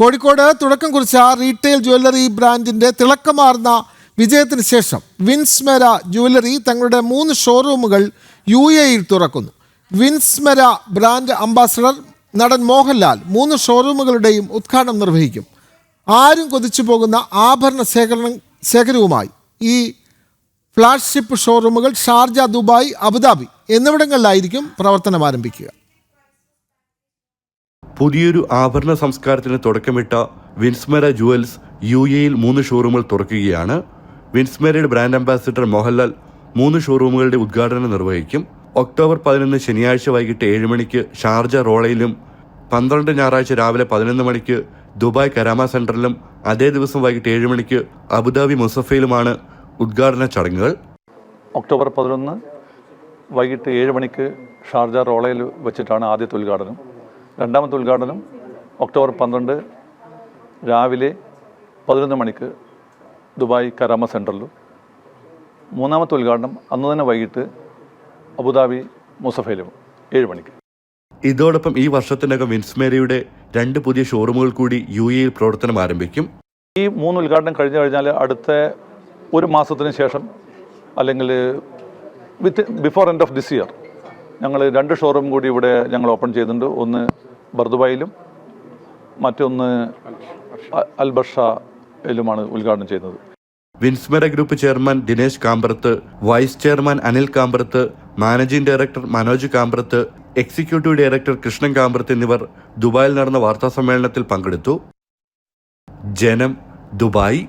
കോഴിക്കോട് തുടക്കം കുറിച്ച retail jewellery ബ്രാൻഡിന്റെ തിളക്കമാർന്ന വിജയത്തിന് ശേഷം വിൻസ്മെര ജ്വല്ലറി തങ്ങളുടെ മൂന്ന് ഷോറൂമുകൾ യു എയിൽ തുറക്കുന്നു. വിൻസ്മെര ബ്രാൻഡ് അംബാസഡർ നടൻ മോഹൻലാൽ മൂന്ന് ഷോറൂമുകളുടെയും ഉദ്ഘാടനം നിർവഹിക്കും. ആരും കൊതിച്ചു പോകുന്ന ആഭരണ ശേഖരണം ശേഖരവുമായി ഈ ഫ്ലാഗ്ഷിപ്പ് ഷോറൂമുകൾ ഷാർജ ദുബായ് അബുദാബി എന്നിവിടങ്ങളിലായിരിക്കും പ്രവർത്തനം ആരംഭിക്കുക. പുതിയൊരു ആഭരണ സംസ്കാരത്തിന് തുടക്കമിട്ട വിൻസ്മെര ജുവൽസ് യു എയിൽ മൂന്ന് ഷോറൂമുകൾ തുറക്കുകയാണ്. വിൻസ്മെരയുടെ ബ്രാൻഡ് അംബാസിഡർ മോഹൻലാൽ മൂന്ന് ഷോറൂമുകളുടെ ഉദ്ഘാടനം നിർവഹിക്കും. ഒക്ടോബർ പതിനൊന്ന് ശനിയാഴ്ച വൈകിട്ട് ഏഴ് മണിക്ക് ഷാർജ റോളയിലും പന്ത്രണ്ട് ഞായറാഴ്ച രാവിലെ പതിനൊന്ന് മണിക്ക് ദുബായ് കരാമ സെന്ററിലും അതേ ദിവസം വൈകിട്ട് ഏഴ് മണിക്ക് അബുദാബി മുസഫയിലുമാണ് ഉദ്ഘാടന ചടങ്ങുകൾ. ഒക്ടോബർ പതിനൊന്ന് വൈകിട്ട് ഏഴ് മണിക്ക് ഷാർജ റോളയിൽ വെച്ചിട്ടാണ് ആദ്യത്തെ ഉദ്ഘാടനം. രണ്ടാമത്തെ ഉദ്ഘാടനം ഒക്ടോബർ പന്ത്രണ്ട് രാവിലെ പതിനൊന്ന് മണിക്ക് ദുബായ് കരാമ സെന്ററിലും മൂന്നാമത്തെ ഉദ്ഘാടനം അന്ന് തന്നെ വൈകിട്ട് അബുദാബി മുസഫയിലും ഏഴ് മണിക്ക്. ഇതോടൊപ്പം ഈ വർഷത്തിനകം വിൻസ്മേരിയുടെ രണ്ട് പുതിയ ഷോറൂമുകൾ കൂടി യു എയിൽ പ്രവർത്തനം ആരംഭിക്കും. ഈ മൂന്ന് ഉദ്ഘാടനം കഴിഞ്ഞു കഴിഞ്ഞാൽ അടുത്ത ഒരു മാസത്തിന് ശേഷം അല്ലെങ്കിൽ with before end of this year ഞങ്ങൾ രണ്ട് ഷോറൂം കൂടി ഇവിടെ ഞങ്ങൾ ഓപ്പൺ ചെയ്തിട്ടുണ്ട്. ഒന്ന് ബർദുബായിലും മറ്റൊന്ന് അൽബഷയിലുമാണ് ഉദ്ഘാടനം ചെയ്യുന്നത്. Vinsmera group chairman Dinesh Kambrath vice chairman Anil Kambrath managing director Manoj Kambrath executive director Krishnan Kambrath എന്നിവർ ദുബായിൽ നടന്ന വാർത്താ സമ്മേളനത്തിൽ പങ്കെടുത്തു. ജനം ദുബായ്.